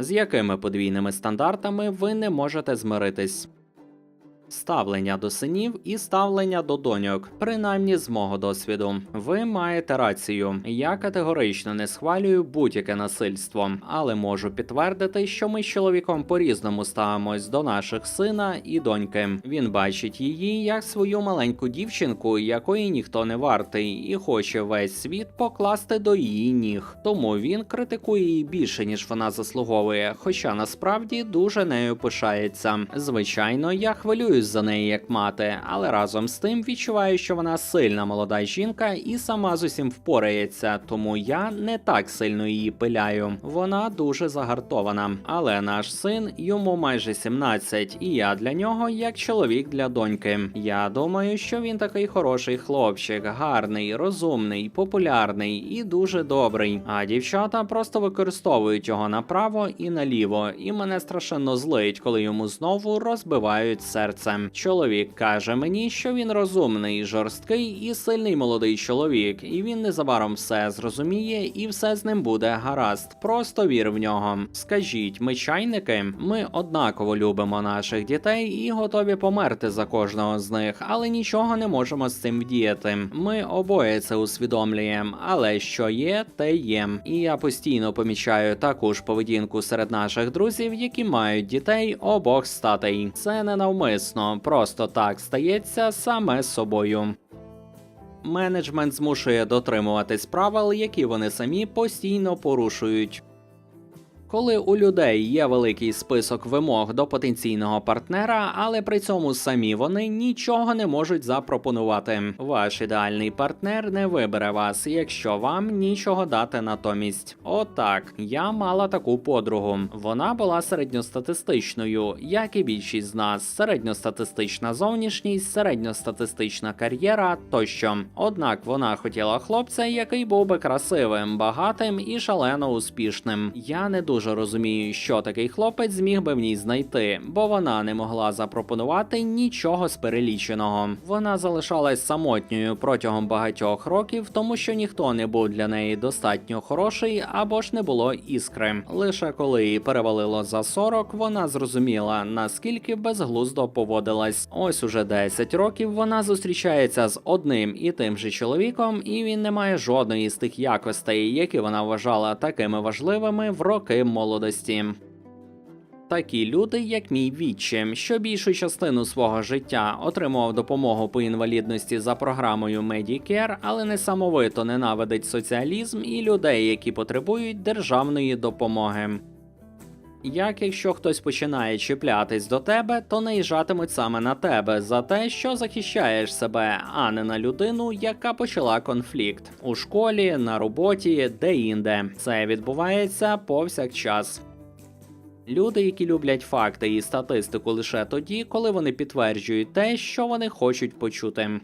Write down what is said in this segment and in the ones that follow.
З якими подвійними стандартами ви не можете змиритись? Ставлення до синів і ставлення до доньок, принаймні з мого досвіду. Ви маєте рацію. Я категорично не схвалюю будь-яке насильство, але можу підтвердити, що ми з чоловіком по-різному ставимось до наших сина і доньки. Він бачить її як свою маленьку дівчинку, якої ніхто не вартий, і хоче весь світ покласти до її ніг. Тому він критикує її більше ніж вона заслуговує, хоча насправді дуже нею пишається. Звичайно, я хвилююсь за неї як мати, але разом з тим відчуваю, що вона сильна молода жінка і сама з усім впорається, тому я не так сильно її пиляю. Вона дуже загартована. Але наш син йому майже 17, і я для нього як чоловік для доньки. Я думаю, що він такий хороший хлопчик, гарний, розумний, популярний і дуже добрий. А дівчата просто використовують його направо і наліво, і мене страшенно злить, коли йому знову розбивають серце. Чоловік каже мені, що він розумний, жорсткий і сильний молодий чоловік, і він незабаром все зрозуміє, і все з ним буде гаразд. Просто вір в нього. Скажіть, ми чайники? Ми однаково любимо наших дітей і готові померти за кожного з них, але нічого не можемо з цим вдіяти. Ми обоє це усвідомлюємо, але що є, те є. І я постійно помічаю таку ж поведінку серед наших друзів, які мають дітей обох статей. Це не навмисно, просто так стається саме собою. Менеджмент змушує дотримуватись правил, які вони самі постійно порушують. Коли у людей є великий список вимог до потенційного партнера, але при цьому самі вони нічого не можуть запропонувати. Ваш ідеальний партнер не вибере вас, якщо вам нічого дати натомість. Отак, я мала таку подругу. Вона була середньостатистичною, як і більшість з нас. Середньостатистична зовнішність, середньостатистична кар'єра тощо. Однак вона хотіла хлопця, який був би красивим, багатим і шалено успішним. Я не дуже розумію, що такий хлопець зміг би в ній знайти, бо вона не могла запропонувати нічого з переліченого. Вона залишалась самотньою протягом багатьох років, тому що ніхто не був для неї достатньо хороший або ж не було іскри. Лише коли їй перевалило за 40, вона зрозуміла, наскільки безглуздо поводилась. Ось уже 10 років вона зустрічається з одним і тим же чоловіком, і він не має жодної з тих якостей, які вона вважала такими важливими в роки молодості. Такі люди, як мій відчим, що більшу частину свого життя отримував допомогу по інвалідності за програмою Medicare, але несамовито ненавидить соціалізм і людей, які потребують державної допомоги. Як якщо хтось починає чіплятись до тебе, то наїжджатимуть саме на тебе за те, що захищаєш себе, а не на людину, яка почала конфлікт у школі, на роботі, де-інде. Це відбувається повсякчас. Люди, які люблять факти і статистику лише тоді, коли вони підтверджують те, що вони хочуть почути.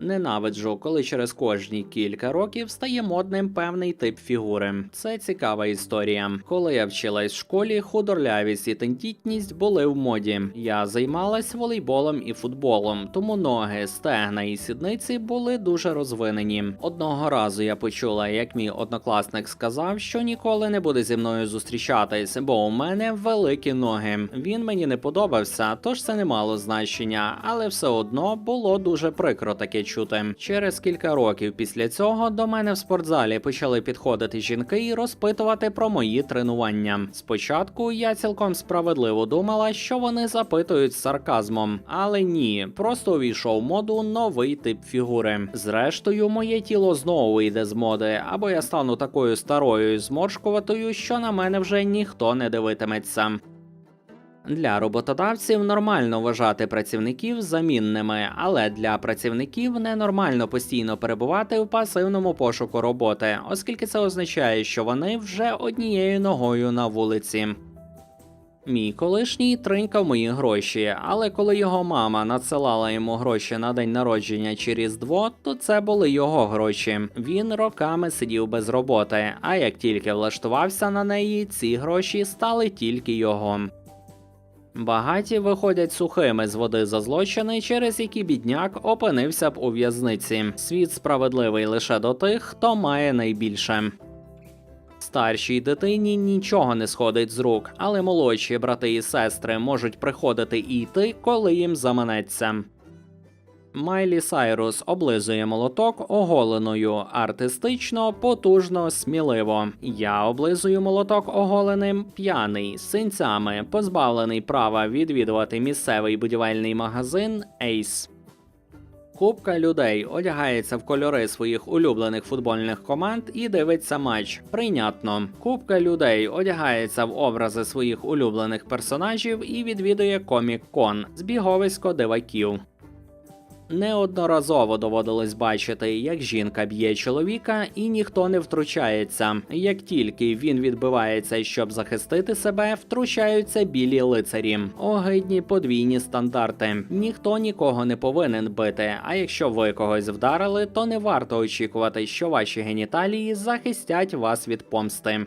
Ненавиджу, коли через кожні кілька років стає модним певний тип фігури. Це цікава історія. Коли я вчилась в школі, худорлявість і тендітність були в моді. Я займалась волейболом і футболом, тому ноги, стегна і сідниці були дуже розвинені. Одного разу я почула, як мій однокласник сказав, що ніколи не буде зі мною зустрічатись, бо у мене великі ноги. Він мені не подобався, тож це не мало значення, але все одно було дуже прикро таке чути. Через кілька років після цього до мене в спортзалі почали підходити жінки і розпитувати про мої тренування. Спочатку я цілком справедливо думала, що вони запитують з сарказмом, але ні, просто увійшов моду новий тип фігури. Зрештою, моє тіло знову вийде з моди, або я стану такою старою і зморшкуватою, що на мене вже ніхто не дивитиметься. Для роботодавців нормально вважати працівників замінними, але для працівників ненормально постійно перебувати в пасивному пошуку роботи, оскільки це означає, що вони вже однією ногою на вулиці. Мій колишній тринькав мої гроші, але коли його мама надсилала йому гроші на день народження чи Різдво, то це були його гроші. Він роками сидів без роботи, а як тільки влаштувався на неї, ці гроші стали тільки його. Багаті виходять сухими з води за злочини, через які бідняк опинився б у в'язниці. Світ справедливий лише до тих, хто має найбільше. Старшій дитині нічого не сходить з рук, але молодші брати і сестри можуть приходити і йти, коли їм заманеться. Майлі Сайрус облизує молоток оголеною артистично, потужно, сміливо. Я облизую молоток оголеним, п'яний, синцями, позбавлений права відвідувати місцевий будівельний магазин Ейс. Купка людей одягається в кольори своїх улюблених футбольних команд і дивиться матч. Прийнятно. Купка людей одягається в образи своїх улюблених персонажів і відвідує комік-кон збіговисько диваків. Неодноразово доводилось бачити, як жінка б'є чоловіка, і ніхто не втручається. Як тільки він відбивається, щоб захистити себе, втручаються білі лицарі. Огидні подвійні стандарти. Ніхто нікого не повинен бити. А якщо ви когось вдарили, то не варто очікувати, що ваші геніталії захистять вас від помсти.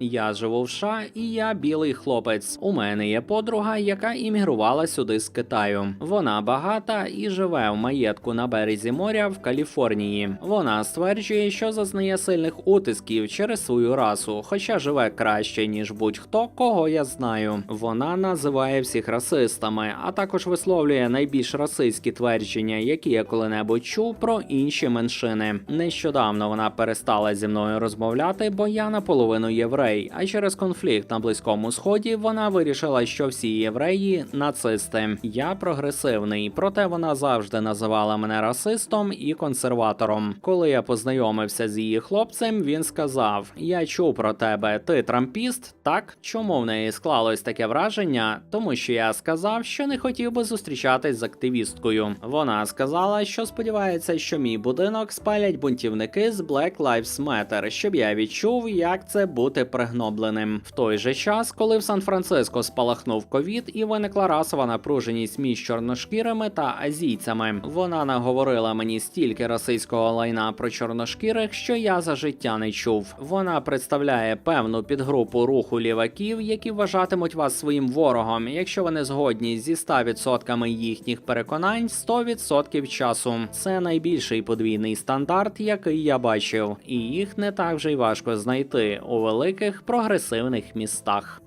Я живу в США, і я білий хлопець. У мене є подруга, яка іммігрувала сюди з Китаю. Вона багата і живе в маєтку на березі моря в Каліфорнії. Вона стверджує, що зазнає сильних утисків через свою расу, хоча живе краще ніж будь-хто, кого я знаю. Вона називає всіх расистами, а також висловлює найбільш расистські твердження, які я коли-небудь чув про інші меншини. Нещодавно вона перестала зі мною розмовляти, бо я наполовину єврей. А через конфлікт на близькому сході вона вирішила, що всі євреї нацисти. Я прогресивний, проте вона завжди називала мене расистом і консерватором. Коли я познайомився з її хлопцем, він сказав: Я чув про тебе, ти трампіст? Так чому в неї склалось таке враження? Тому що я сказав, що не хотів би зустрічатись з активісткою. Вона сказала, що сподівається, що мій будинок спалять бунтівники з Black Lives Matter, щоб я відчув, як це бути пригнобленим. В той же час, коли в Сан-Франциско спалахнув ковід і виникла расова напруженість між чорношкірими та азійцями, вона наговорила мені стільки расистського лайна про чорношкірих, що я за життя не чув. Вона представляє певну підгрупу руху ліваків, які вважатимуть вас своїм ворогом, якщо вони згодні зі 100% їхніх переконань 100% часу. Це найбільший подвійний стандарт, який я бачив, і їх не так вже й важко знайти у великих прогресивних містах.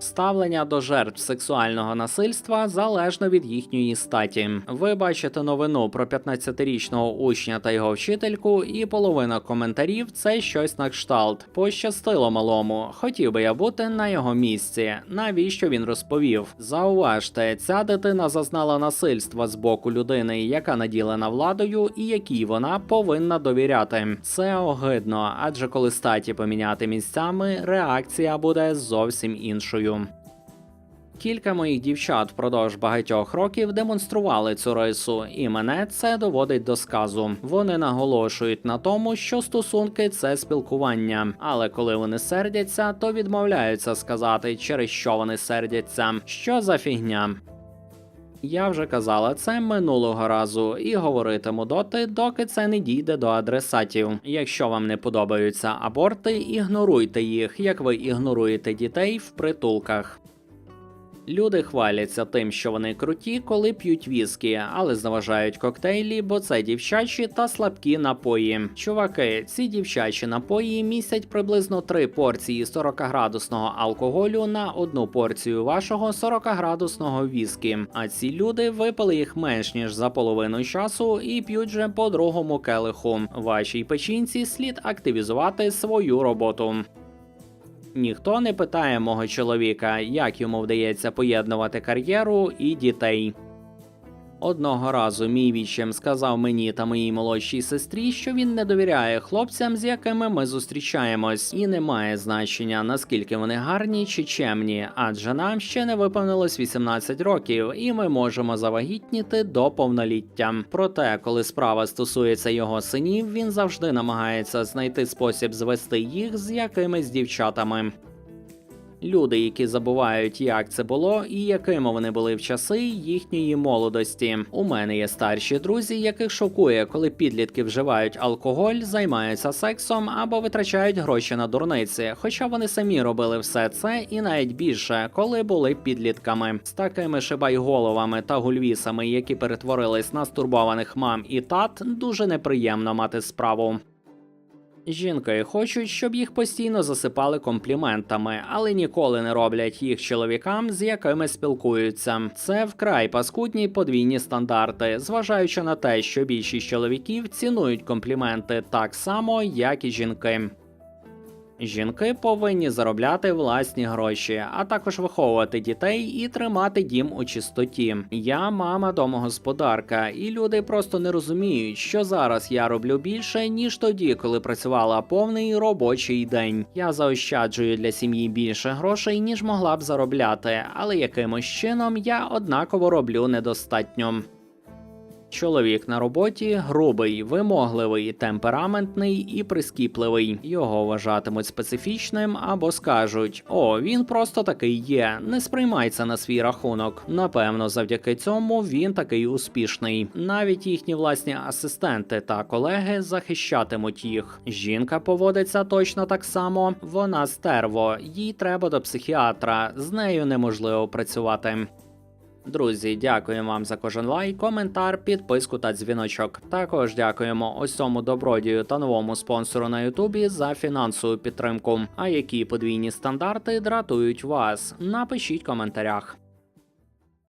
Ставлення до жертв сексуального насильства залежно від їхньої статі. Ви бачите новину про 15-річного учня та його вчительку, і половина коментарів це щось на кшталт. Пощастило малому. Хотів би я бути на його місці. Навіщо він розповів? Зауважте, ця дитина зазнала насильства з боку людини, яка наділена владою, і якій вона повинна довіряти. Це огидно, адже коли статі поміняти місцями, реакція буде зовсім іншою. Кілька моїх дівчат впродовж багатьох років демонстрували цю рису, і мене це доводить до сказу. Вони наголошують на тому, що стосунки це спілкування, але коли вони сердяться, то відмовляються сказати, через що вони сердяться. Що за фігня? Я вже казала це минулого разу і говоритиму доти, доки це не дійде до адресатів. Якщо вам не подобаються аборти, ігноруйте їх, як ви ігноруєте дітей в притулках. Люди хваляться тим, що вони круті, коли п'ють віскі, але заважають коктейлі, бо це дівчачі та слабкі напої. Чуваки, ці дівчачі напої містять приблизно 3 порції 40-градусного алкоголю на одну порцію вашого 40-градусного віскі. А ці люди випили їх менш ніж за половину часу і п'ють вже по другому келиху. Вашій печінці слід активізувати свою роботу. Ніхто не питає мого чоловіка, як йому вдається поєднувати кар'єру і дітей. Одного разу мій відчим сказав мені та моїй молодшій сестрі, що він не довіряє хлопцям, з якими ми зустрічаємось, і не має значення наскільки вони гарні чи чемні, адже нам ще не виповнилось 18 років, і ми можемо завагітніти до повноліття. Проте, коли справа стосується його синів, він завжди намагається знайти спосіб звести їх з якимись дівчатами. Люди, які забувають, як це було і якими вони були в часи їхньої молодості. У мене є старші друзі, яких шокує, коли підлітки вживають алкоголь, займаються сексом або витрачають гроші на дурниці. Хоча вони самі робили все це і навіть більше, коли були підлітками. З такими шибайголовами та гульвісами, які перетворились на стурбованих мам і тат, дуже неприємно мати справу. Жінки хочуть, щоб їх постійно засипали компліментами, але ніколи не роблять їх чоловікам, з якими спілкуються. Це вкрай паскудні подвійні стандарти, зважаючи на те, що більшість чоловіків цінують компліменти так само, як і жінки. Жінки повинні заробляти власні гроші, а також виховувати дітей і тримати дім у чистоті. Я мама домогосподарка, і люди просто не розуміють, що зараз я роблю більше ніж тоді, коли працювала повний робочий день. Я заощаджую для сім'ї більше грошей, ніж могла б заробляти, але якимось чином я однаково роблю недостатньо. Чоловік на роботі грубий, вимогливий, темпераментний і прискіпливий. Його вважатимуть специфічним або скажуть: о, він просто такий є, не сприймай це на свій рахунок. Напевно, завдяки цьому він такий успішний. Навіть їхні власні асистенти та колеги захищатимуть їх. Жінка поводиться точно так само. Вона стерво, їй треба до психіатра, з нею неможливо працювати. Друзі, дякуємо вам за кожен лайк, коментар, підписку та дзвіночок. Також дякуємо ось цьому добродію та новому спонсору на Ютубі за фінансову підтримку. А які подвійні стандарти дратують вас? Напишіть в коментарях.